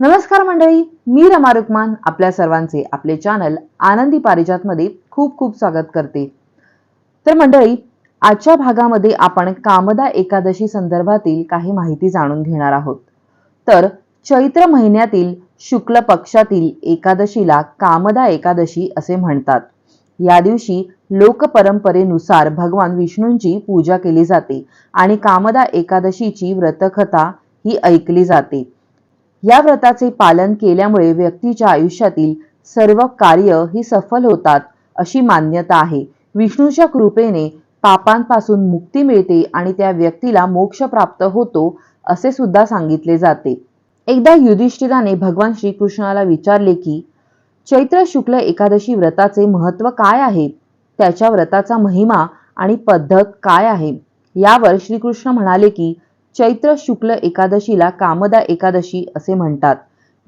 नमस्कार मंडळी मी रमा रुक्मान आपल्या सर्वांचे आपले चॅनल आनंदी पारिजातमध्ये खूप खूप स्वागत करते. तर मंडळी आजच्या भागामध्ये आपण कामदा एकादशी संदर्भातील काही माहिती जाणून घेणार आहोत. तर चैत्र महिन्यातील शुक्ल पक्षातील एकादशीला कामदा एकादशी असे म्हणतात. या दिवशी लोकपरंपरेनुसार भगवान विष्णूंची पूजा केली जाते आणि कामदा एकादशीची व्रतकथा ही ऐकली जाते. या व्रताचे पालन केल्यामुळे व्यक्तीच्या आयुष्यातील सर्व कार्य ही सफल होतात अशी मान्यता आहे. विष्णूच्या कृपेने पापांपासून मुक्ती मिळते आणि त्या व्यक्तीला मोक्ष प्राप्त होतो असे सुद्धा सांगितले जाते. एकदा युधिष्ठिराने भगवान श्रीकृष्णाला विचारले की चैत्र शुक्ल एकादशी व्रताचे महत्त्व काय आहे? त्याच्या व्रताचा महिमा आणि पद्धत काय आहे यावर श्रीकृष्ण म्हणाले की चैत्र शुक्ल एकादशीला कामदा एकादशी असे म्हणतात.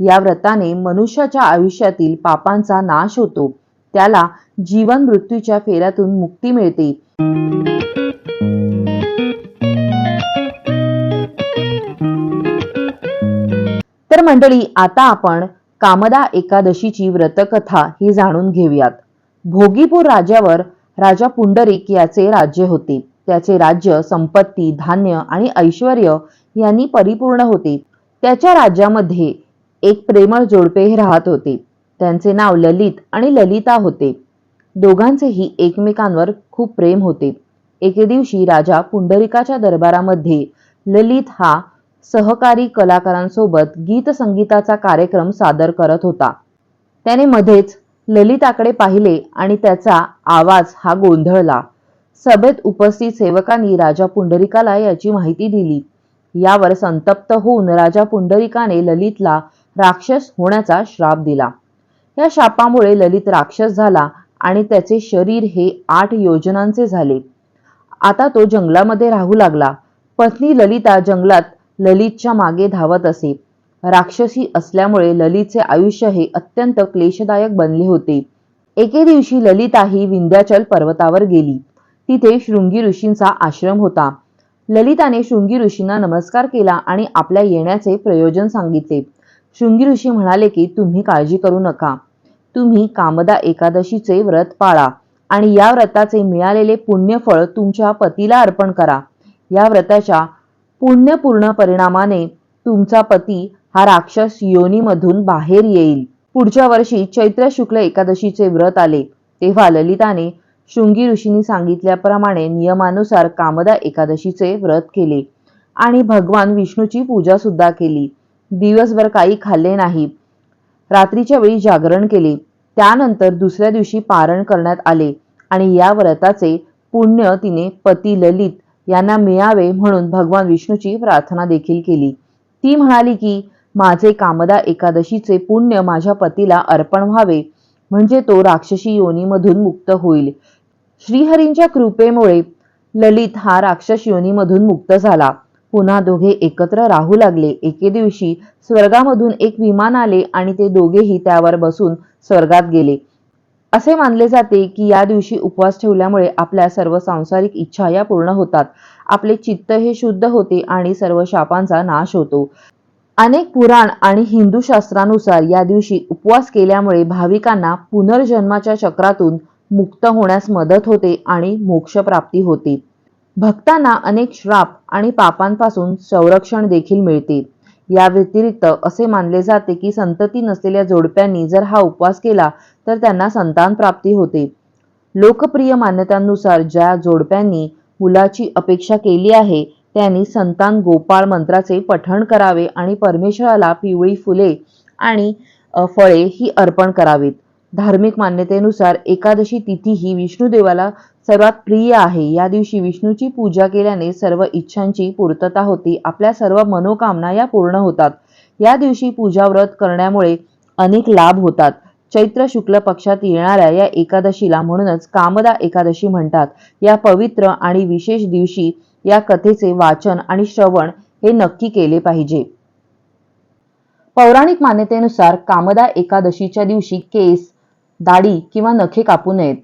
या व्रताने मनुष्याच्या आयुष्यातील पापांचा नाश होतो. त्याला जीवन मृत्यूच्या फेऱ्यातून मुक्ती मिळते. तर मंडळी आता आपण कामदा एकादशीची व्रतकथा ही जाणून घेऊयात. भोगीपूर राजावर राजा पुंडरीक याचे राज्य होते. त्याचे राज्य संपत्ती धान्य आणि ऐश्वर यांनी परिपूर्ण होते. त्याच्या राज्यामध्ये एक प्रेमळ जोडपेही राहत होते. त्यांचे नाव ललित आणि ललिता होते. दोघांचेही एकमेकांवर खूप प्रेम होते. एके दिवशी राजा पुंडरिकाच्या दरबारामध्ये ललित हा सहकारी कलाकारांसोबत गीत संगीताचा कार्यक्रम सादर करत होता. त्याने मध्येच ललिताकडे पाहिले आणि त्याचा आवाज हा गोंधळला. सभेत उपस्थित सेवकांनी राजा पुंडरिकाला याची माहिती दिली. यावर संतप्त होऊन राजा पुंडरिकाने ललितला राक्षस होण्याचा श्राप दिला. या शापामुळे ललित राक्षस झाला आणि त्याचे शरीर हे आठ योजनांचे झाले. आता तो जंगलामध्ये राहू लागला. पत्नी ललिता जंगलात ललितच्या मागे धावत असे. राक्षसी असल्यामुळे ललितचे आयुष्य हे अत्यंत क्लेशदायक बनले होते. एके दिवशी ललिता ही विंध्याचल पर्वतावर गेली. तिथे शृंगी ऋषींचा आश्रम होता. ललिताने शृंगी ऋषींना नमस्कार केला आणि आपल्या येण्याचे प्रयोजन सांगितले. शृंगी ऋषी म्हणाले की तुम्ही काळजी करू नका. तुम्ही कामदा एकादशीचे व्रत पाळा आणि या व्रताचे मिळालेले पुण्यफळ तुमच्या पतीला अर्पण करा. या व्रताच्या पुण्यपूर्ण परिणामाने तुमचा पती हा राक्षस योनीमधून बाहेर येईल. पुढच्या वर्षी चैत्र शुक्ल एकादशीचे व्रत आले. तेव्हा ललिताने शृंगी ऋषींनी सांगितल्याप्रमाणे नियमानुसार कामदा एकादशीचे व्रत केले आणि भगवान विष्णूची पूजा सुद्धा केली. दिवसभर काही खाल्ले नाही. रात्रीच्या वेळी जागरण केले. त्यानंतर दुसऱ्या दिवशी पारण करण्यात आले आणि या व्रताचे पुण्य तिने पती ललित यांना मिळावे म्हणून भगवान विष्णूची प्रार्थना देखील केली. ती म्हणाली की माझे कामदा एकादशीचे पुण्य माझ्या पतीला अर्पण व्हावे. म्हणजे तो राक्षसी योनीमधून मुक्त होईल. श्रीहरींच्या कृपेमुळे ललित हा राक्षस योनीमधून मुक्त झाला. पुन्हा दोघे एकत्र राहू लागले. एके दिवशी स्वर्गामधून एक विमान आले आणि ते दोघेही त्यावर बसून स्वर्गात गेले. असे मानले जाते की या दिवशी उपवास ठेवल्यामुळे आपल्या सर्व सांसारिक इच्छा या पूर्ण होतात. आपले चित्त हे शुद्ध होते आणि सर्व शापांचा नाश होतो. अनेक पुराण आणि हिंदू शास्त्रानुसार या दिवशी उपवास केल्यामुळे भाविकांना पुनर्जन्माच्या चक्रातून मुक्त होण्यास मदत होते आणि मोक्षप्राप्ती होते. भक्तांना अनेक श्राप आणि पापांपासून संरक्षण देखील मिळते. या व्यतिरिक्त असे मानले जाते की संतती नसलेल्या जोडप्यांनी जर हा उपवास केला तर त्यांना संतान प्राप्ती होते. लोकप्रिय मान्यतांनुसार ज्या जोडप्यांनी मुलाची अपेक्षा केली आहे त्यांनी संतान गोपाळ मंत्राचे पठण करावे आणि परमेश्वराला पिवळी फुले आणि फळे ही अर्पण करावीत. धार्मिक मान्यतेनुसार एकादशी तिथी ही विष्णुदेवाला सर्वात प्रिय आहे. या दिवशी विष्णूची पूजा केल्याने सर्व इच्छांची पूर्तता होती. आपल्या सर्व मनोकामना या पूर्ण होतात. या दिवशी पूजा व्रत करण्यामुळे अनेक लाभ होतात. चैत्र शुक्ल पक्षात येणाऱ्या या एकादशीला म्हणूनच कामदा एकादशी म्हणतात. या पवित्र आणि विशेष दिवशी या कथेचे वाचन आणि श्रवण हे नक्की केले पाहिजे. पौराणिक मान्यतेनुसार कामदा एकादशीच्या दिवशी केस दाढी किंवा नखे कापू नयेत.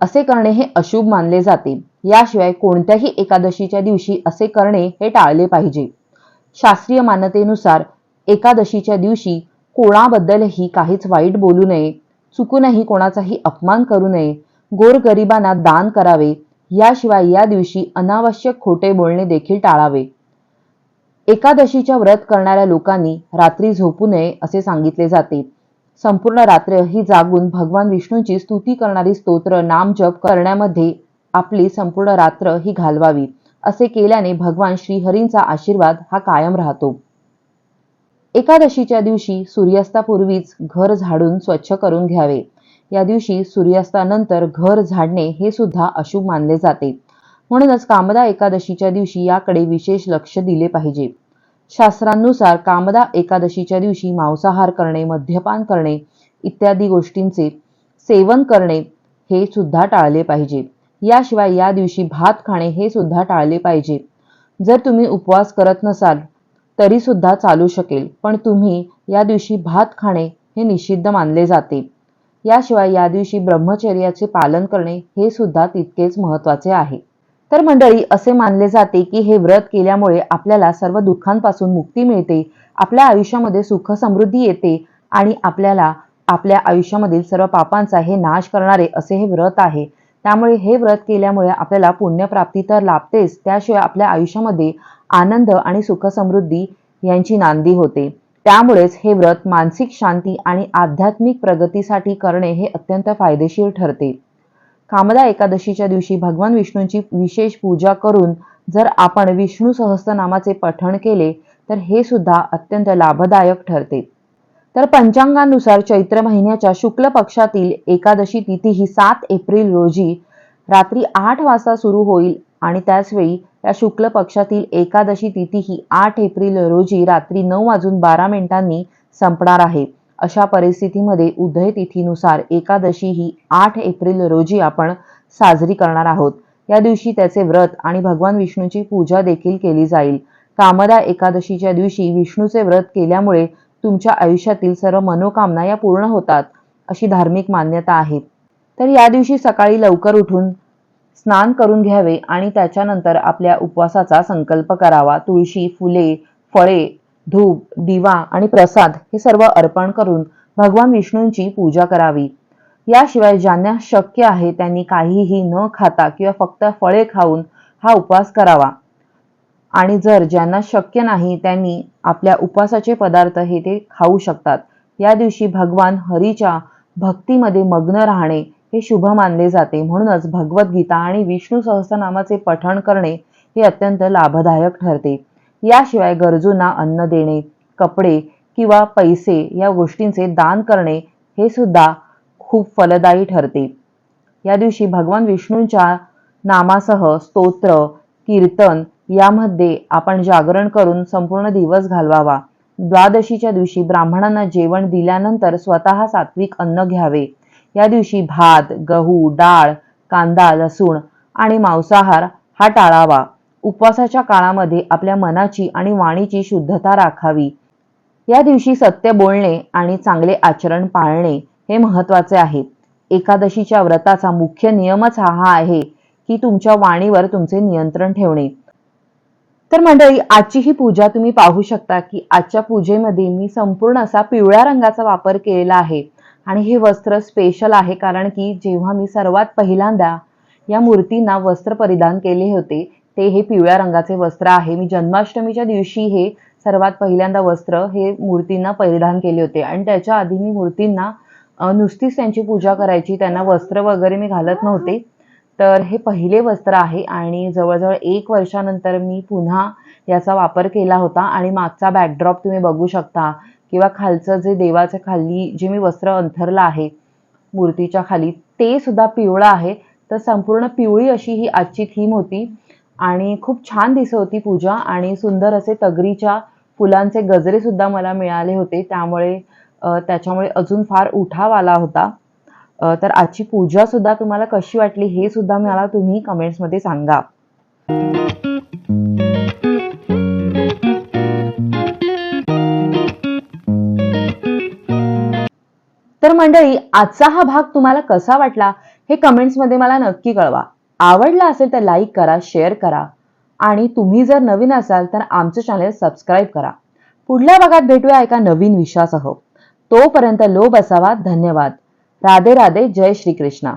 असे करणे हे अशुभ मानले जाते. याशिवाय कोणत्याही एकादशीच्या दिवशी असे करणे हे टाळले पाहिजे. शास्त्रीय मान्यतेनुसार एकादशीच्या दिवशी कोणाबद्दलही काहीच वाईट बोलू नये. चुकूनही कोणाचाही अपमान करू नये. गोरगरिबांना दान करावे. याशिवाय या दिवशी अनावश्यक खोटे बोलणे देखील टाळावे. एकादशीच्या व्रत करणाऱ्या लोकांनी रात्री झोपू नये असे सांगितले जाते. संपूर्ण रात्र ही जागून भगवान विष्णूची स्तुती करणारी स्तोत्र नामजप करण्यामध्ये आपली संपूर्ण रात्र ही घालवावी असे केल्याने भगवान श्रीहरींचा आशीर्वाद हा कायम राहतो. एकादशीच्या दिवशी सूर्यास्तापूर्वीच घर झाडून स्वच्छ करून घ्यावे. या दिवशी सूर्यास्तानंतर घर झाडणे हे सुद्धा अशुभ मानले जाते. म्हणूनच कामदा एकादशीच्या दिवशी याकडे विशेष लक्ष दिले पाहिजे. शास्त्रांनुसार कामदा एकादशीच्या दिवशी मांसाहार करणे मद्यपान करणे इत्यादी गोष्टींचे सेवन करणे हे सुद्धा टाळले पाहिजे. याशिवाय या दिवशी भात खाणे हे सुद्धा टाळले पाहिजे. जर तुम्ही उपवास करत नसाल तरी सुद्धा चालू शकेल पण तुम्ही या दिवशी भात खाणे हे निषिद्ध मानले जाते. याशिवाय या दिवशी ब्रह्मचर्याचे पालन करणे हे सुद्धा तितकेच महत्त्वाचे आहे. तर मंडळी असे मानले जाते की हे व्रत केल्यामुळे आपल्याला सर्व दुःखांपासून मुक्ती मिळते आपल्या आयुष्यामध्ये सुख समृद्धी येते आणि आपल्याला आपल्या आयुष्यामधील सर्व पापांचा हे नाश करणारे असे हे व्रत आहे. त्यामुळे हे व्रत केल्यामुळे आपल्याला पुण्यप्राप्ती तर लाभतेच त्याशिवाय आपल्या आयुष्यामध्ये आनंद आणि सुख समृद्धी यांची नांदी होते. त्यामुळेच हे व्रत मानसिक शांती आणि आध्यात्मिक प्रगतीसाठी करणे हे अत्यंत फायदेशीर ठरते. कामदा एकादशीच्या दिवशी भगवान विष्णूंची विशेष पूजा करून जर आपण विष्णू सहस्त्रनामाचे पठण केले तर हे सुद्धा अत्यंत लाभदायक ठरते. तर पंचांगानुसार चैत्र महिन्याच्या शुक्ल पक्षातील एकादशी तिथी ही सात एप्रिल रोजी रात्री आठ वाजता सुरू होईल आणि त्याचवेळी या शुक्ल पक्षातील एकादशी तिथी ही आठ एप्रिल रोजी रात्री नऊ वाजून बारा मिनिटांनी संपणार आहे. अशा परिस्थितीमध्ये उदय तिथीनुसार एकादशी ही आठ एप्रिल रोजी आपण साजरी करणार आहोत. या दिवशी त्याचे व्रत आणि भगवान विष्णूची पूजा देखील केली जाईल. कामदा एकादशीच्या दिवशी विष्णूचे व्रत केल्यामुळे तुमच्या आयुष्यातील सर्व मनोकामना या पूर्ण होतात अशी धार्मिक मान्यता आहे. तर या दिवशी सकाळी लवकर उठून स्नान करून घ्यावे आणि त्याच्यानंतर आपल्या उपवासाचा संकल्प करावा. तुळशी फुले फळे धूप दिवा आणि प्रसाद हे सर्व अर्पण करून भगवान विष्णूंची पूजा करावी. याशिवाय ज्यांना शक्य आहे त्यांनी काहीही न खाता किंवा फक्त फळे खाऊन हा उपवास करावा. आणि जर ज्यांना शक्य नाही त्यांनी आपल्या उपवासाचे पदार्थ हे ते खाऊ शकतात. या दिवशी भगवान हरीच्या भक्तीमध्ये मग्न राहणे हे शुभ मानले जाते. म्हणूनच भगवद्गीता आणि विष्णू सहस्रनामाचे पठण करणे हे अत्यंत लाभदायक ठरते. याशिवाय गरजूंना अन्न देणे कपडे किंवा पैसे या गोष्टींचे दान करणे हे सुद्धा खूप फलदायी ठरते. या दिवशी भगवान विष्णूंच्या नामासह स्तोत्र कीर्तन यामध्ये आपण जागरण करून संपूर्ण दिवस घालवावा. द्वादशीच्या दिवशी ब्राह्मणांना जेवण दिल्यानंतर स्वतः सात्विक अन्न घ्यावे. या दिवशी भात गहू डाळ कांदा लसूण आणि मांसाहार हा टाळावा. उपवासाच्या काळामध्ये आपल्या मनाची आणि वाणीची शुद्धता राखावी. या दिवशी सत्य बोलणे आणि चांगले आचरण पाळणे हे महत्त्वाचे आहे. एकादशीच्या व्रताचा मुख्य नियमच हा हा आहे की तुमच्या वाणीवर तुमचे नियंत्रण ठेवणे. तर मंडळी आजची ही पूजा तुम्ही पाहू शकता की आजच्या पूजेमध्ये मी संपूर्ण असा पिवळ्या रंगाचा वापर केलेला आहे. आणि हे वस्त्र स्पेशल आहे कारण की जेव्हा मी सर्वात पहिल्यांदा या मूर्तींना वस्त्र परिधान केले होते ते हे पिवळ्या रंगाचे वस्त्र आहे. मी जन्माष्टमीच्या दिवशी हे सर्वात पहिल्यांदा वस्त्र हे मूर्तींना परिधान केले होते. आणि त्याच्या आधी मी मूर्तींना नुसतीच त्यांची पूजा करायची त्यांना वस्त्र वगैरे मी घालत नव्हते. तर हे पहिले वस्त्र आहे आणि जवळजवळ एक वर्षानंतर मी पुन्हा याचा वापर केला होता. आणि मागचा बॅकड्रॉप तुम्ही बघू शकता किंवा खालचं जे देवाच्या खाली जे मी वस्त्र अंथरलं आहे मूर्तीच्या खाली ते सुद्धा पिवळं आहे. तर संपूर्ण पिवळी अशी ही आजची थीम होती. आणि खूप छान दिसत होती पूजा आणि सुंदर असे तगरीच्या फुलांचे गजरे सुद्धा मला मिळाले होते. त्यामुळे त्याच्यामुळे अजून फार उठाव आला होता. तर आजची पूजा सुद्धा तुम्हाला कशी वाटली हे सुद्धा मला तुम्ही कमेंट्समध्ये सांगा. तर मंडळी आजचा हा भाग तुम्हाला कसा वाटला हे कमेंट्समध्ये मला नक्की कळवा. आवडला असेल तर लाईक करा शेअर करा. आणि तुम्ही जर नवीन असाल तर आमचं चॅनल सबस्क्राईब करा. पुढल्या भागात भेटूया एका नवीन विषयासह. तोपर्यंत लोभ असावा. धन्यवाद. राधे राधे. जय श्री कृष्णा